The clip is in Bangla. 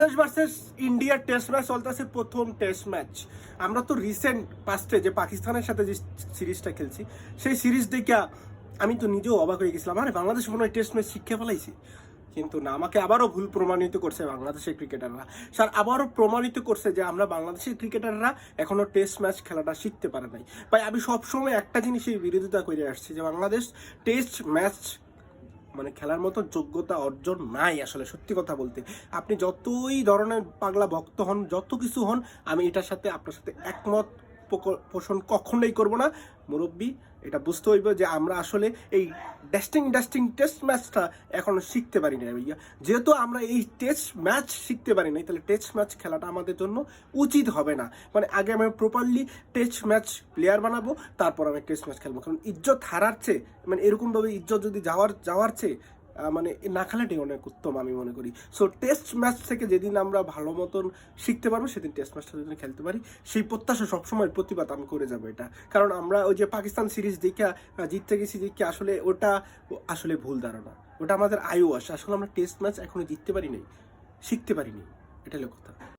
বাংলাদেশ ভার্সেস ইন্ডিয়ার টেস্ট ম্যাচ চলতেছে প্রথম টেস্ট ম্যাচ আমরা তো রিসেন্ট পাস্টে যে পাকিস্তানের সাথে যে সিরিজটা খেলছি, সেই সিরিজ দেখে আমি তো নিজেও অবাক হয়ে গেছিলাম, আরে বাংলাদেশ মনে হয় টেস্ট ম্যাচ শিক্ষা ফেলাইছি। কিন্তু না, আমাকে আবারও ভুল প্রমাণিত করছে বাংলাদেশের ক্রিকেটাররা স্যার, আবারও প্রমাণিত করছে যে আমরা বাংলাদেশের ক্রিকেটাররা এখনও টেস্ট ম্যাচ খেলাটা শিখতে পারে নাই। ভাই, আমি সবসময় একটা জিনিসের বিরোধিতা করে আসছি যে বাংলাদেশ টেস্ট ম্যাচ মানে খেলার মতো যোগ্যতা অর্জন নাই আসলে, সত্যি কথা বলতে। আপনি যতই ধরনের পাগলা ভক্ত হন, যত কিছু হন, আমি এটার সাথে আপনার সাথে একমত। পোষণ কখনোই করব না। মুরব্বী, এটা বুঝতে হইব যে আমরা আসলে এই ডাস্টিং ডাস্টিং টেস্ট ম্যাচটা এখনও শিখতে পারি না ভাইয়া। যেহেতু আমরা এই টেস্ট ম্যাচ শিখতে পারি নাই, তাহলে টেস্ট ম্যাচ খেলাটা আমাদের জন্য উচিত হবে না। মানে আগে আমি প্রপারলি টেস্ট ম্যাচ প্লেয়ার বানাবো, তারপর আমি টেস্ট ম্যাচ খেলব। কারণ ইজ্জত হারার চেয়ে মানে এরকমভাবে ইজ্জত যদি যাওয়ার যাওয়ার চেয়ে মানে না খেলাটি অনেক উত্তম আমি মনে করি। সো টেস্ট ম্যাচ থেকে যেদিন আমরা ভালো মতন শিখতে পারব, সেদিন টেস্ট ম্যাচটা যদি খেলতে পারি। সেই প্রত্যাশা সবসময় প্রতিবাদ আমি করে যাব এটা। কারণ আমরা ওই যে পাকিস্তান সিরিজ দেখে জিততে গেছি দেখে আসলে ওটা আসলে ভুল ধারণা। ওটা আমাদের আয়ু আসে। আসলে আমরা টেস্ট ম্যাচ এখনও জিততে পারি নাই, শিখতে পারিনি। এটা হলো কথা।